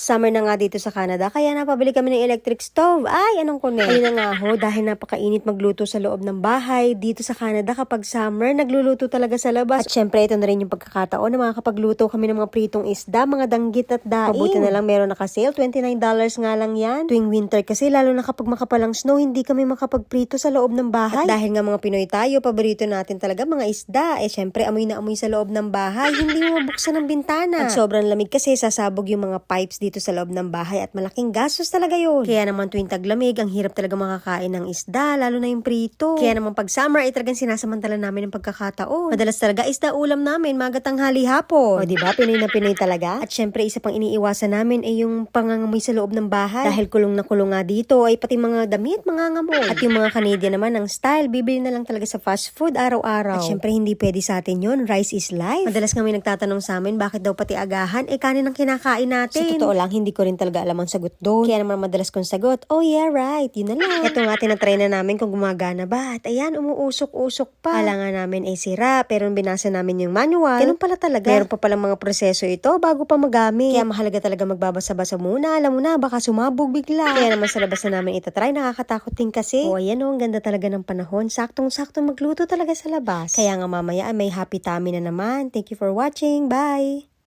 Summer na nga dito sa Canada, kaya napabili kami ng electric stove. Ay, anong kunin? Ayun na nga ho, dahil napakainit magluto sa loob ng bahay. Dito sa Canada, kapag summer, nagluluto talaga sa labas. At syempre, ito na rin yung pagkakataon na makakapagluto kami ng mga pritong isda, mga danggit at daing. Mabuti na lang meron naka-sale, $29 nga lang yan. Tuwing winter kasi, lalo na kapag makapalang snow, hindi kami makapagprito sa loob ng bahay. At dahil nga mga Pinoy tayo, paborito natin talaga mga isda. Eh syempre, amoy na amoy sa loob ng bahay, hindi mo mabuksan ang bintana. At sobrang lamig kasi, sasabog yung mga pipes dito sa loob ng bahay at malaking gastos talaga yun. Kaya naman tuwing taglamig, ang hirap talaga makakain ng isda, lalo na yung prito. Kaya naman pag summer, ay talagang sinasamantala namin ng pagkakataon. Madalas talaga isda ulam namin, magatang hali hapon. O diba, Pinoy na Pinoy talaga. At syempre, isa pang iniiwasan namin ay yung pangangamoy sa loob ng bahay. Dahil kulong na kulong nga dito, ay pati mga damit, mga ngamoy. At yung mga Canadian naman, ang style, bibili na lang talaga sa fast food araw-araw. At syempre, hindi pwede sa atin yun. Rice is life. Madalas kami nagtatanong sa amin, bakit daw pati agahan, eh kanin ang kinakain natin. Sa totoo lang, hindi ko rin talaga alam ang sagot doon. Kaya naman madalas kong sagot, oh yeah, right, yun na lang. Ito nga, tinatry na namin kung gumagana ba. At ayan, umuusok-usok pa. Kala nga namin ay sira, pero nung binasa namin yung manual, ganun pala talaga. Meron pa palang mga proseso ito bago pa magamit. Kaya mahalaga talaga magbabasa-basa muna. Alam mo na, baka sumabog bigla. Kaya naman sa labas na namin itatry, nakakatakot din kasi. O ayan o, ang ganda talaga ng panahon. Saktong-sakto magluto talaga sa labas. Kaya nga mamaya ay may happy tummy na naman. Thank you for watching. Bye!